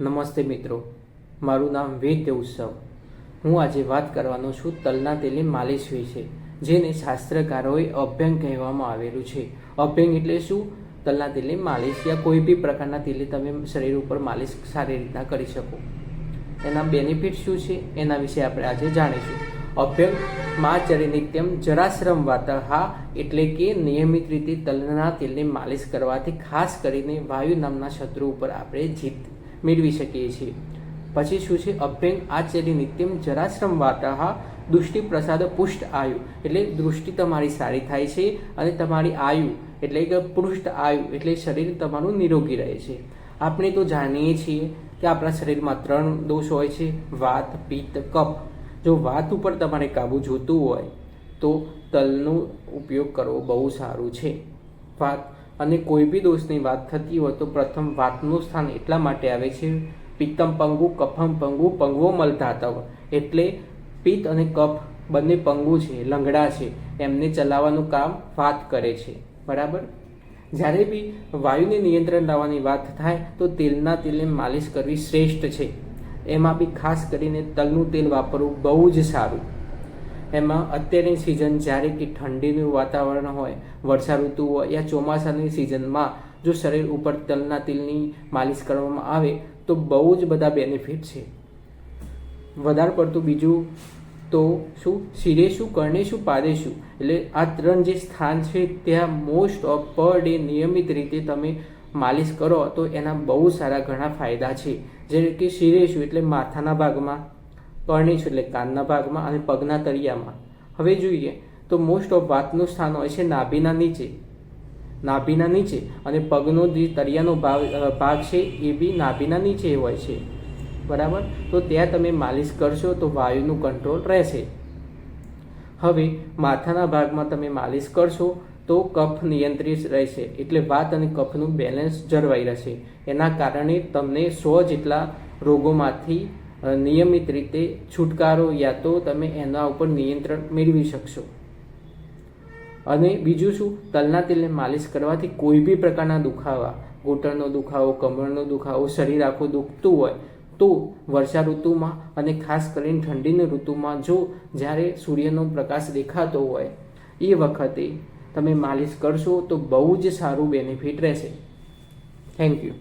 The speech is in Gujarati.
નમસ્તે મિત્રો. મારું નામ વેદ્ય ઉત્સવ. હું આજે વાત કરવાનો છું તલના તેલની માલિશ વિશે, જેને શાસ્ત્રકારોએ અભ્યંગ કહેવામાં આવેલું છે. અભ્યંગ એટલે શું? તલના તેલની માલિશ યા કોઈ બી પ્રકારના તેલે તમે શરીર ઉપર માલિશ સારી રીતના કરી શકો. એના બેનિફિટ શું છે? એના વિશે આપણે આજે જાણીશું. અભ્યંગમાં ચરે નિત્યમ જરાશ્રમ વાતહા એટલે કે નિયમિત રીતે તલના તેલની માલિશ કરવાથી ખાસ કરીને વાયુ નામના શત્રુ ઉપર આપણે જીત મેળવી શકીએ છીએ. પછી શું છે? અભ્યંગ આચર્ય નિત્યમ જરાશ્રમ વાતઃ દૃષ્ટિ પ્રસાદ પુષ્ટ આયુ. એટલે દૃષ્ટિ તમારી સારી થાય છે અને તમારી આયુ એટલે કે પૃષ્ઠ આયુ એટલે શરીર તમારું નિરોગી રહે છે. આપણે તો જાણીએ છીએ કે આપણા શરીરમાં ત્રણ દોષ હોય છે, વાત, પિત્ત, કફ. જો વાત ઉપર તમારે કાબુ જોતું હોય, તો તલનો ઉપયોગ કરવો બહુ સારું છે. વાત અને કોઈ બી દોષની વાત થતી હોય તો પ્રથમ વાતનું સ્થાન એટલા માટે આવે છે, પિત્તમ પંગુ, કફમ પંગુ, પંગવો મલધાતવ એટલે પિત્ત અને કફ બંને પંગુ છે, લંગડા છે. એમને ચલાવવાનું કામ વાત કરે છે. બરાબર? જ્યારે બી વાયુને નિયંત્રણ લાવવાની વાત થાય તો તેલના તેલને માલિશ કરવી શ્રેષ્ઠ છે. એમાં બી ખાસ કરીને તલનું તેલ વાપરવું બહુ જ સારું. એમાં અત્યારની સિઝન જ્યારે કે ઠંડીનું વાતાવરણ હોય વર્ષા ઋતુ હોય યા ચોમાસાની સિઝનમાં જો શરીર ઉપર તલના તેલની માલિશ કરવામાં આવે, તો બહુ જ બધા બેનિફિટ છે. વધારે પડતું બીજું તો શું? શિરેશું, કર્ણેશું કરણે શું પાદે શું એટલે આ ત્રણ જે સ્થાન છે, ત્યાં મોસ્ટ ઓફ પર ડે નિયમિત રીતે તમે માલિશ કરો, તો એના બહુ સારા ઘણા ફાયદા છે. જેમ કે શિરેશું એટલે માથાના ભાગમાં કર્ણેશું એટલે કાનના ભાગમાં અને પગના તળિયામાં. હવે જોઈએ તો મોસ્ટ ઓફ વાતનું સ્થાન હોય છે નાભીના નીચે. નાભીના નીચે અને પગનો જે તળિયાનો ભાગ ભાગ છે એ બી નાભીના નીચે હોય છે. બરાબર? તો ત્યાં તમે માલિશ કરશો તો વાયુનું કંટ્રોલ રહેશે. હવે માથાના ભાગમાં તમે માલિશ કરશો તો કફ નિયંત્રિત રહેશે એટલે વાત અને કફનું બેલેન્સ જળવાઈ રહેશે. એના કારણે તમને સો જેટલા રોગોમાંથી નિયમિત રીતે છુટકારો યા તો તમે એના ઉપર નિયંત્રણ મેળવી શકશો. અને બીજું શું? તલના તેલને માલિશ કરવાથી કોઈ બી પ્રકારના દુખાવા, ઘૂંટણનો દુખાવો, કમરનો દુખાવો, શરીર આખું દુખતું હોય, તો વર્ષા ઋતુમાં અને ખાસ કરીને ઠંડીની ઋતુમાં જો જ્યારે સૂર્યનો પ્રકાશ દેખાતો હોય, એ વખતે તમે માલિશ કરશો તો બહુ જ સારું બેનિફિટ રહેશે. Thank you